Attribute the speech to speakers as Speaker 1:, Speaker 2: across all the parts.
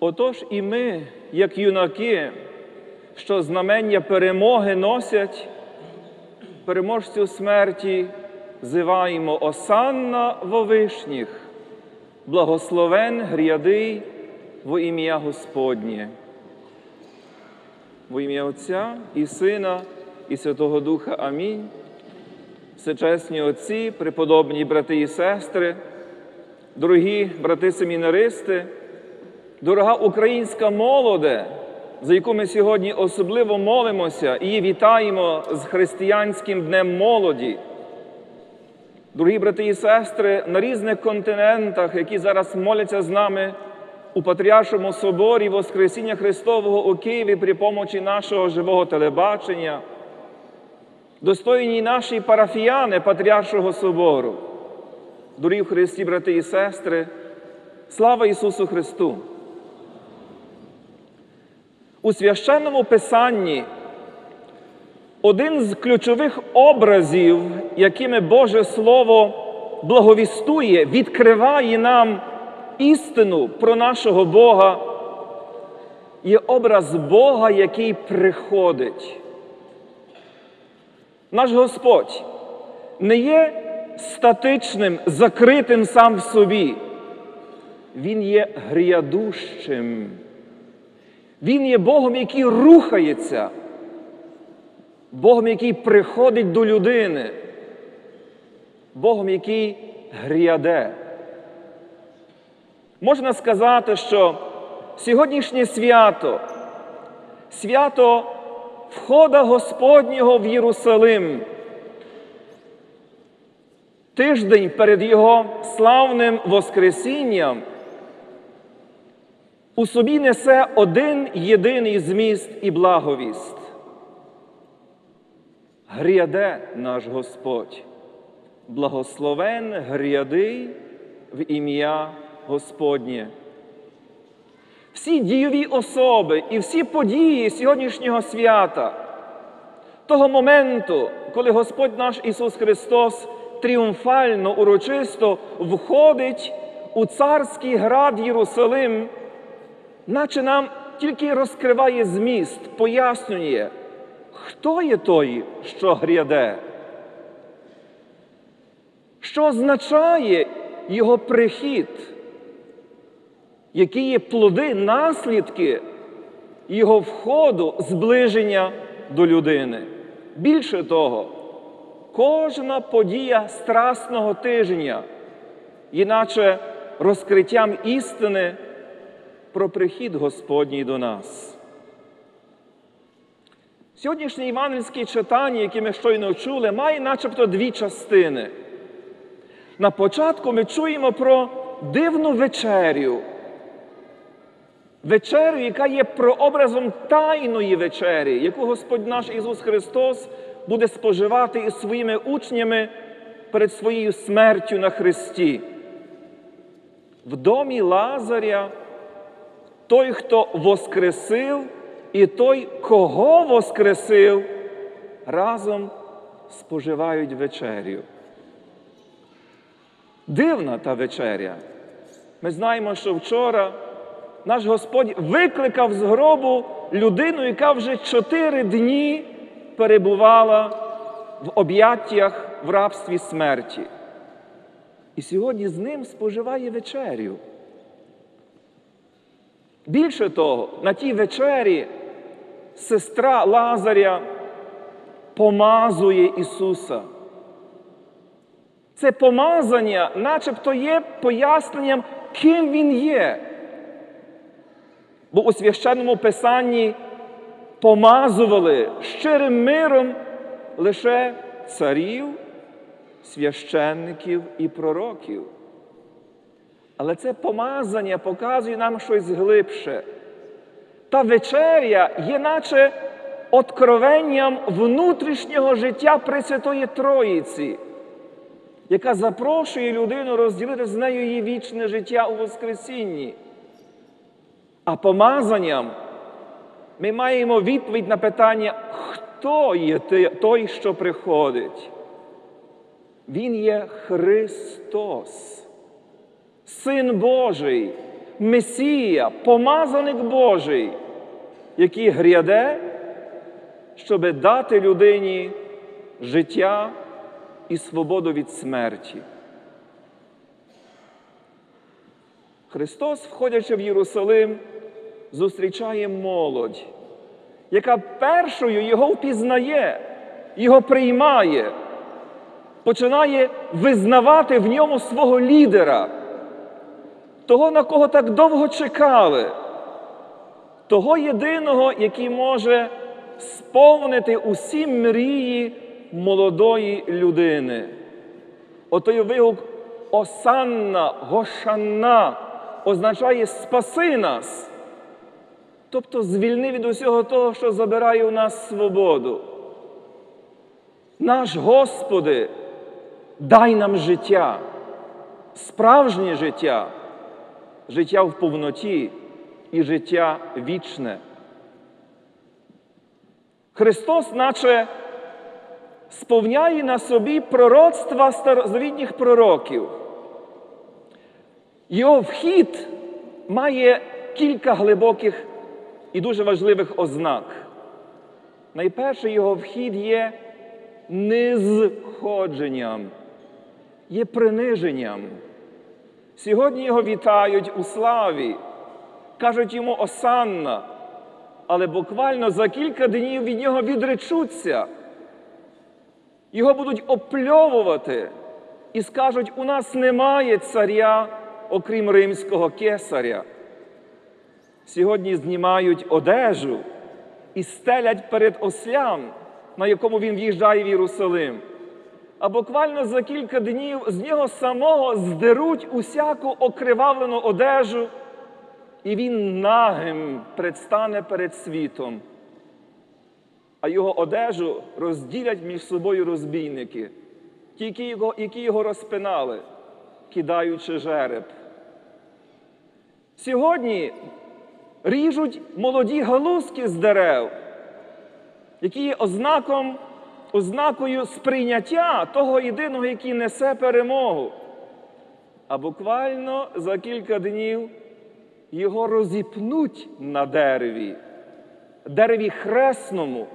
Speaker 1: Отож і ми, як юнаки, що знамення перемоги носять, переможцю смерті зиваємо Осанна во вишніх, благословен грядий во ім'я Господнє. Во ім'я Отця і Сина, і Святого Духа. Амінь. Всечесні отці, преподобні брати і сестри, дорогі брати семінаристи, дорога українська молоде, за яку ми сьогодні особливо молимося і вітаємо з християнським днем молоді. Дорогі брати і сестри, на різних континентах, які зараз моляться з нами у Патріаршому соборі Воскресіння Христового у Києві при помочі нашого живого телебачення, достойні наші парафіяни Патріаршого собору, дорогі Христі, брати і сестри, слава Ісусу Христу! У священному Писанні один з ключових образів, якими Боже Слово благовістує, відкриває нам істину про нашого Бога, є образ Бога, який приходить. Наш Господь не є статичним, закритим сам в собі. Він є грядущим. Він є Богом, який рухається, Богом, який приходить до людини, Богом, який гряде. Можна сказати, що сьогоднішнє свято, свято входа Господнього в Єрусалим, тиждень перед Його славним Воскресінням, у собі несе один єдиний зміст і благовість. Гряде наш Господь, благословен грядий в ім'я Господнє. Всі дійові особи і всі події сьогоднішнього свята, того моменту, коли Господь наш Ісус Христос тріумфально, урочисто входить у царський град Єрусалим, наче нам тільки розкриває зміст, пояснює, хто є той, що гряде, що означає його прихід, які є плоди, наслідки його входу, зближення до людини. Більше того, кожна подія страсного тижня, іначе розкриттям істини про прихід Господній до нас. Сьогоднішнє євангельське читання, яке ми щойно чули, має начебто дві частини. На початку ми чуємо про дивну вечерю. Вечерю, яка є прообразом тайної вечері, яку Господь наш Ісус Христос буде споживати із своїми учнями перед своєю смертю на Христі. В домі Лазаря той, хто воскресив, і той, кого воскресив, разом споживають вечерю. Дивна та вечеря. Ми знаємо, що вчора наш Господь викликав з гробу людину, яка вже чотири дні перебувала в об'яттях в рабстві смерті. І сьогодні з ним споживає вечерю. Більше того, на тій вечері сестра Лазаря помазує Ісуса. Це помазання, начебто є поясненням, ким Він є. Бо у священному Писанні помазували щирим миром лише царів, священників і пророків. Але це помазання показує нам щось глибше. Та вечеря є наче откровенням внутрішнього життя Пресвятої Троїці, яка запрошує людину розділити з нею її вічне життя у Воскресінні. А помазанням ми маємо відповідь на питання, хто є той, що приходить. Він є Христос, Син Божий, Месія, помазаник Божий, який гряде, щоби дати людині життя і свободу від смерті. Христос, входячи в Єрусалим, зустрічає молодь, яка першою його впізнає, його приймає, починає визнавати в ньому свого лідера, того, на кого так довго чекали, того єдиного, який може сповнити усі мрії молодої людини. Отой вигук Осанна, Гошанна означає спаси нас. Тобто звільни від усього того, що забирає у нас свободу. Наш Господи, дай нам життя, справжнє життя, життя в повноті і життя вічне. Христос, наче сповняє на собі пророцтва старозавітніх пророків. Його вхід має кілька глибоких і дуже важливих ознак. Найперше його вхід є низходженням, є приниженням. Сьогодні його вітають у славі, кажуть йому Осанна, але буквально за кілька днів від нього відречуться. Його будуть опльовувати і скажуть: у нас немає царя, окрім римського кесаря. Сьогодні знімають одежу і стелять перед ослям, на якому він в'їжджає в Єрусалим. А буквально за кілька днів з нього самого здеруть усяку окривавлену одежу, і він нагим предстане перед світом. А його одежу розділять між собою розбійники, ті, які його, розпинали, кидаючи жереб. Сьогодні ріжуть молоді галузки з дерев, які є ознаком, ознакою сприйняття того єдиного, який несе перемогу. А буквально за кілька днів його розіпнуть на дереві, дереві хресному,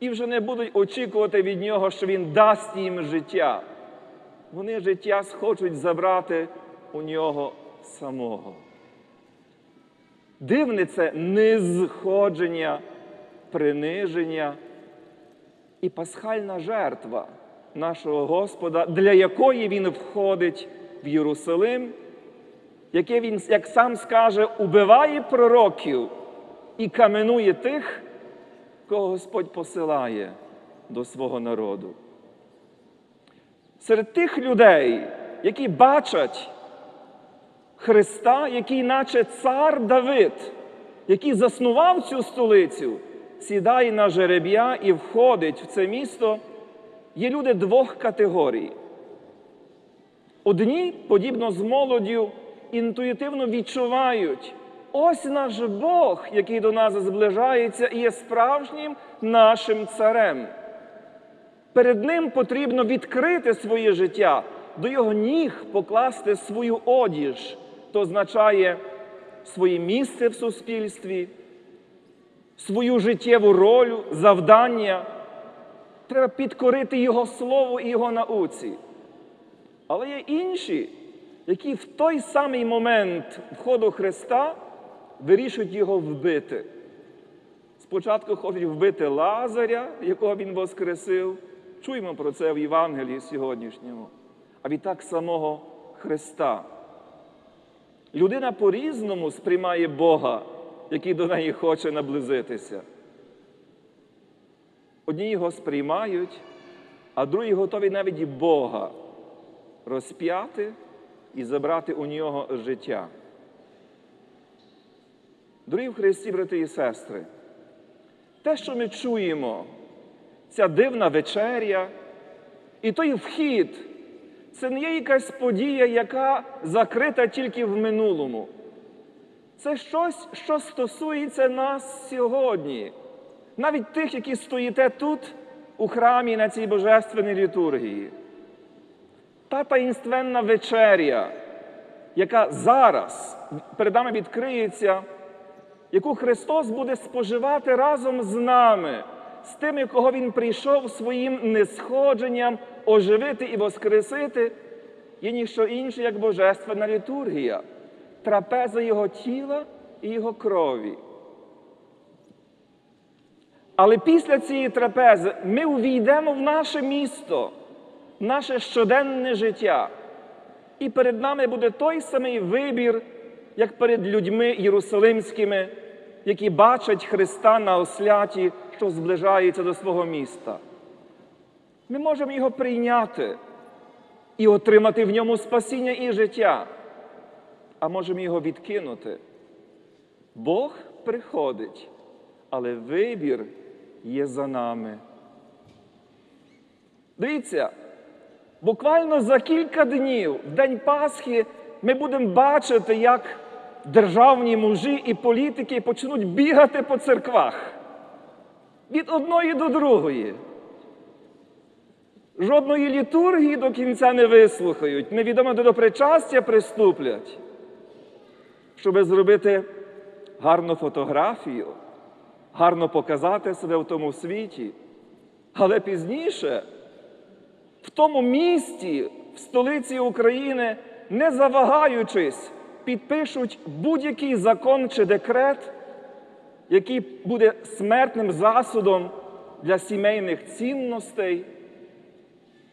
Speaker 1: і вже не будуть очікувати від нього, що він дасть їм життя. Вони життя схочуть забрати у нього самого. Дивне це низходження, приниження і пасхальна жертва нашого Господа, для якої Він входить в Єрусалим, яке Він, як сам скаже, убиває пророків і каменує тих, кого Господь посилає до свого народу. Серед тих людей, які бачать Христа, який, наче цар Давид, який заснував цю столицю, сідає на жереб'я і входить в це місто, є люди двох категорій. Одні, подібно з молоддю, інтуїтивно відчувають, ось наш Бог, який до нас зближається і є справжнім нашим царем. Перед Ним потрібно відкрити своє життя, до його ніг покласти свою одіж, то означає своє місце в суспільстві, свою життєву роль, завдання. Треба підкорити Його слову і Його науці. Але є інші, які в той самий момент входу Христа вирішують його вбити. Спочатку хочуть вбити Лазаря, якого він воскресив. Чуємо про це в Євангелії сьогоднішньому. А відтак самого Христа. Людина по-різному сприймає Бога, який до неї хоче наблизитися. Одні його сприймають, а другі готові навіть Бога розп'яти і забрати у нього життя. Дорогі в Христі, брати і сестри, те, що ми чуємо, ця дивна вечеря і той вхід, це не є якась подія, яка закрита тільки в минулому. Це щось, що стосується нас сьогодні, навіть тих, які стоїте тут, у храмі на цій божественній літургії. Та таїнственна вечеря, яка зараз перед нами відкриється, яку Христос буде споживати разом з нами, з тими, кого Він прийшов своїм несходженням оживити і воскресити, є ніщо інше, як божественна літургія, трапеза Його тіла і Його крові. Але після цієї трапези ми увійдемо в наше місто, в наше щоденне життя. І перед нами буде той самий вибір, як перед людьми єрусалимськими, які бачать Христа на осляті, що зближається до свого міста. Ми можемо його прийняти і отримати в ньому спасіння і життя, а можемо його відкинути. Бог приходить, але вибір є за нами. Дивіться, буквально за кілька днів, в День Пасхи, ми будемо бачити, як державні мужі і політики почнуть бігати по церквах від одної до другої. Жодної літургії до кінця не вислухають, невідомо до причастя приступлять, щоб зробити гарну фотографію, гарно показати себе в тому світі. Але пізніше, в тому місті, в столиці України, не завагаючись, підпишуть будь-який закон чи декрет, який буде смертним засудом для сімейних цінностей,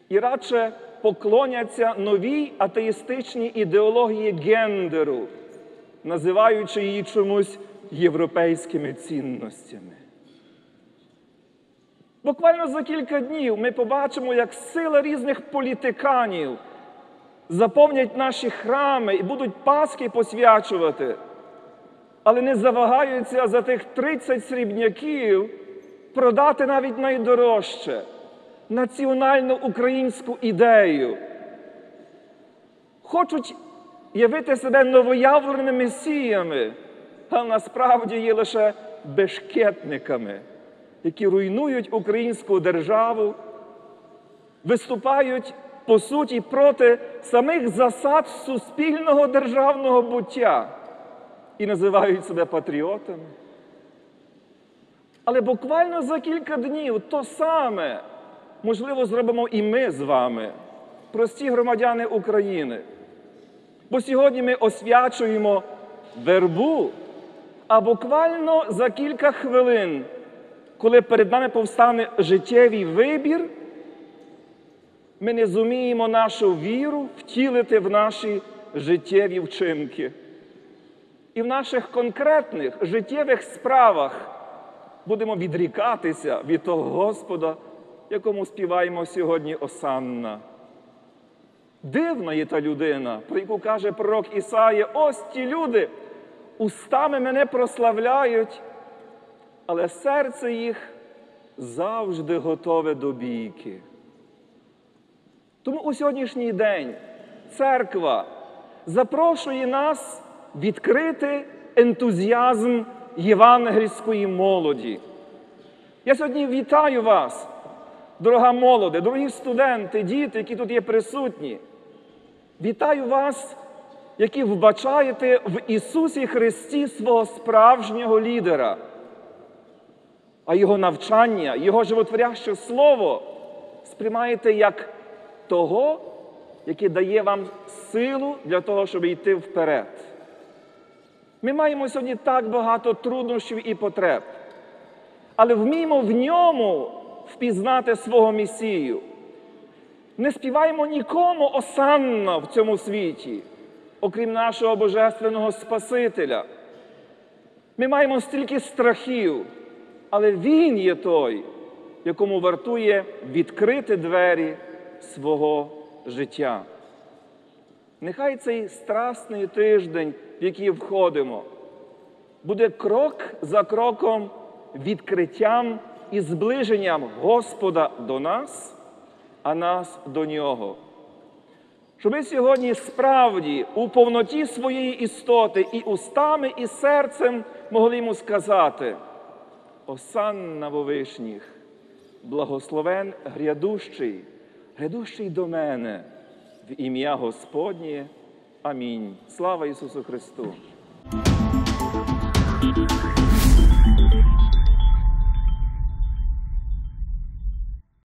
Speaker 1: і радше поклоняться новій атеїстичній ідеології гендеру, називаючи її чомусь європейськими цінностями. Буквально за кілька днів ми побачимо, як сила різних політиканів заповнять наші храми і будуть Пасхи посвячувати, але не завагаються за тих 30 срібняків продати навіть найдорожче національну українську ідею. Хочуть явити себе новоявленими месіями, а насправді є лише бешкетниками, які руйнують українську державу, виступають по суті проти самих засад суспільного державного буття і називають себе патріотами. Але буквально за кілька днів то саме, можливо, зробимо і ми з вами, прості громадяни України. Бо сьогодні ми освячуємо вербу, а буквально за кілька хвилин, коли перед нами повстане життєвий вибір, ми не зуміємо нашу віру втілити в наші життєві вчинки. І в наших конкретних життєвих справах будемо відрікатися від того Господа, якому співаємо сьогодні Осанна. Дивна є та людина, про яку каже пророк Ісаїя, ось ті люди устами мене прославляють, але серце їх завжди готове до бійки. Тому у сьогоднішній день церква запрошує нас відкрити ентузіазм євангельської молоді. Я сьогодні вітаю вас, дорога молоде, дорогі студенти, діти, які тут є присутні. Вітаю вас, які вбачаєте в Ісусі Христі свого справжнього лідера, а Його навчання, Його животворяще Слово сприймаєте як того, який дає вам силу для того, щоб йти вперед. Ми маємо сьогодні так багато труднощів і потреб, але вміємо в ньому впізнати свого Месію. Не співаємо нікому осанна в цьому світі, окрім нашого Божественного Спасителя. Ми маємо стільки страхів, але Він є той, якому вартує відкрити двері свого життя. Нехай цей страсний тиждень, в який входимо, буде крок за кроком відкриттям і зближенням Господа до нас, а нас до Нього. Щоб ми сьогодні справді у повноті своєї істоти і устами, і серцем могли йому сказати: Осанна во вишніх, благословен грядущий, грядущий до мене в ім'я Господнє Амінь. Слава Ісусу Христу!